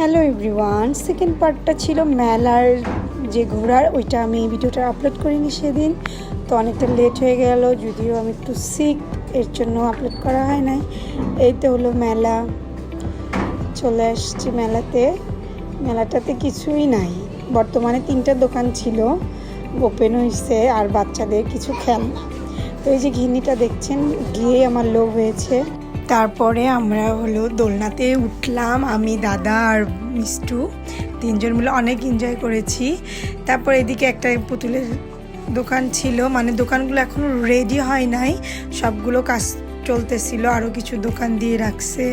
Hello everyone second পার্টটা ছিল মেলার যে ঘোরার, ওইটা আমি ভিডিওটা আপলোড করিনি সেদিন। তো অনেকটা লেট হয়ে গেল, যদিও আমি একটু সিক এর জন্য আপলোড করা হয় নাই। এই তো হলো মেলা। চলে আসছি মেলাতে। মেলাটাতে কিছুই নাই। বর্তমানে তিনটা দোকান ছিল ওপেন হয়েছে আর বাচ্চাদের কিছু খেলনা। তো এই যে ঘিনিটা দেখছেন গিয়ে আমার লোভ হয়েছে। তারপরে আমরা হলো দোলনাতে উঠলাম, আমি, দাদা আর মিষ্টু, তিনজন মিলে অনেক এনজয় করেছি। তারপর এদিকে একটা পুতুলের দোকান ছিল মানে দোকানগুলো এখনও রেডি হয় নাই, সবগুলো কাজ চলতেছিল আরও কিছু দোকান দিয়ে রাখছে,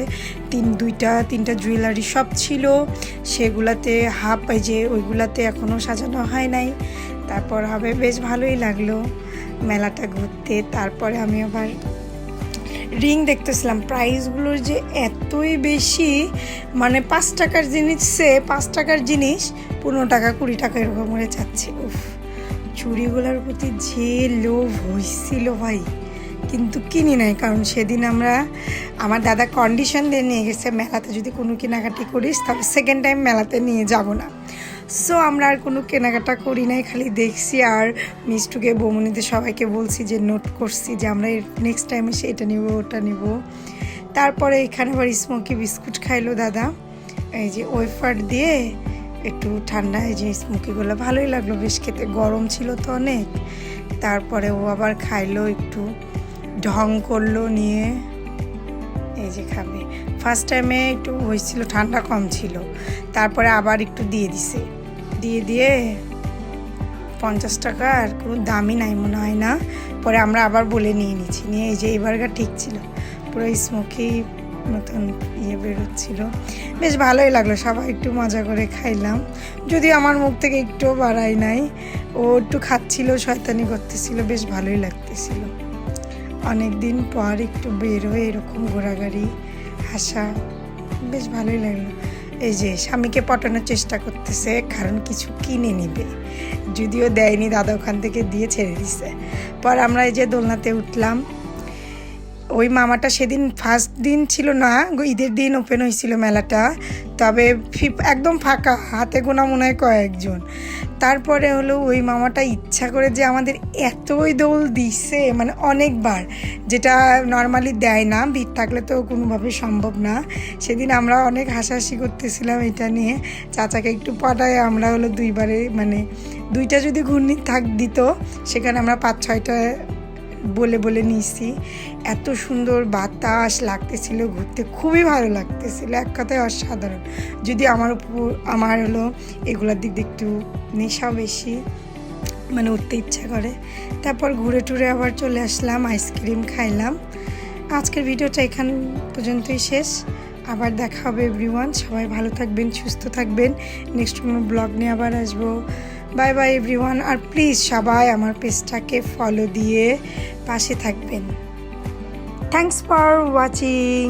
তিন, দুইটা, তিনটা জুয়েলারি সব ছিল, সেগুলাতে হাফ যে ওইগুলাতে এখনও সাজানো হয় নাই। তারপর হবে, বেশ ভালোই লাগল মেলাটা ঘুরতে, তারপরে আমি আবার রিং দেখতেছিলাম। প্রাইসগুলোর যে এতই বেশি মানে পাঁচ টাকার জিনিস সে পাঁচ টাকার জিনিস পনেরো টাকা, কুড়ি টাকা এরকম করে যাচ্ছে উফ, চুড়িগুলোর প্রতি যে লোভ হয়েছিল ভাই, কিন্তু কিনি নাই, কারণ সেদিন আমরা, আমার দাদা কন্ডিশন দিয়ে নিয়ে গেছে, মেলাতে যদি কোনো কেনাকাটি করিস, তাহলে সেকেন্ড টাইম মেলাতে নিয়ে যাব না। সো আমরা আর কোনো কেনাকাটা করি নাই, খালি দেখছি আর মিষ্টুকে বৌমনিতে সবাইকে বলছি যে নোট করছি যে, আমরা নেক্সট টাইম এসে এটা নিব, ওটা নিব। তারপরে এখানে আবার স্মোকি বিস্কুট খাইলো দাদা। এই যে ওয়েফার দিয়ে একটু ঠান্ডা, এই যে স্মোকিগুলো ভালোই লাগল, বেশ খেতে গরম ছিল তো অনেক। তারপরে ও আবার খাইলো একটু, ঢং করল নিয়ে, এই যে খাবে। ফার্স্ট টাইমে একটু হয়েছিল, ঠান্ডা কম ছিল। তারপরে আবার একটু দিয়ে দিছে। দিয়ে দিয়ে পঞ্চাশ টাকা আর কোনো দামই নাই মনে হয় না। পরে আমরা আবার বলে নিয়ে নিচ্ছি নিয়ে এই যে এই বার্গার ঠিক ছিল। পুরো স্মোকি মতন ইয়ে বেরোচ্ছিল। বেশ ভালোই লাগল। সবাই একটু মজা করে খাইলাম। যদিও আমার মুখ থেকে একটুও বাড়াই নাই। ও একটু খাচ্ছিল, শয়তানি করতেছিল, বেশ ভালোই লাগতেছিল। অনেক দিন পর একটু বের হয়ে এরকম ঘোরাঘুরি, হাসা, বেশ ভালোই লাগল। এই যে স্বামীকে পটানোর চেষ্টা করতেছে, কারণ কিছু কিনে নিবে। যদিও দেয়নি, দাদা ওখান থেকে দিয়ে ছেড়ে দিছে। পর আমরা এই যে দোলনাতে উঠলাম। ওই মামাটা সেদিন ফার্স্ট দিন ছিল না, ঈদের দিন ওপেন হয়েছিল মেলাটা। তবে একদম ফাঁকা, হাতে গোনা মনে হয় কয়েকজন। তারপরে হলো ওই মামাটা ইচ্ছা করে যে আমাদের এতই দোল দিছে মানে অনেকবার, যেটা নর্মালি দেয় না, ভিড় থাকলে তো কোনোভাবে সম্ভব না। সেদিন আমরা অনেক হাসাহাসি করতেছিলাম এটা নিয়ে। চাচাকে একটু পাঠায়, আমরা হলো দুইবারে মানে দুইটা যদি ঘূর্ণি থাক দিত, সেখানে আমরা পাঁচ ছয়টা বলে বলে নিয়েছি। এত সুন্দর বাতাস লাগতেছিল ঘুরতে, খুবই ভালো লাগতেছিল, এক কথায় অসাধারণ। যদি আমার উপর, আমার হলো এগুলোর দিক দিয়ে একটু নেশা বেশি মানে উঠতে ইচ্ছা করে। তারপর ঘুরে টুরে আবার চলে আসলাম, আইসক্রিম খাইলাম। আজকের ভিডিওটা এখান পর্যন্তই শেষ। আবার দেখা হবে এভরিওয়ান সবাই ভালো থাকবেন, সুস্থ থাকবেন। নেক্সট কোনো ব্লগ নিয়ে আবার আসব। বাই বাই এভরিওয়ান আর প্লিজ সবাই আমার পেজটাকে ফলো দিয়ে পাশে থাকবেন। Thanks for watching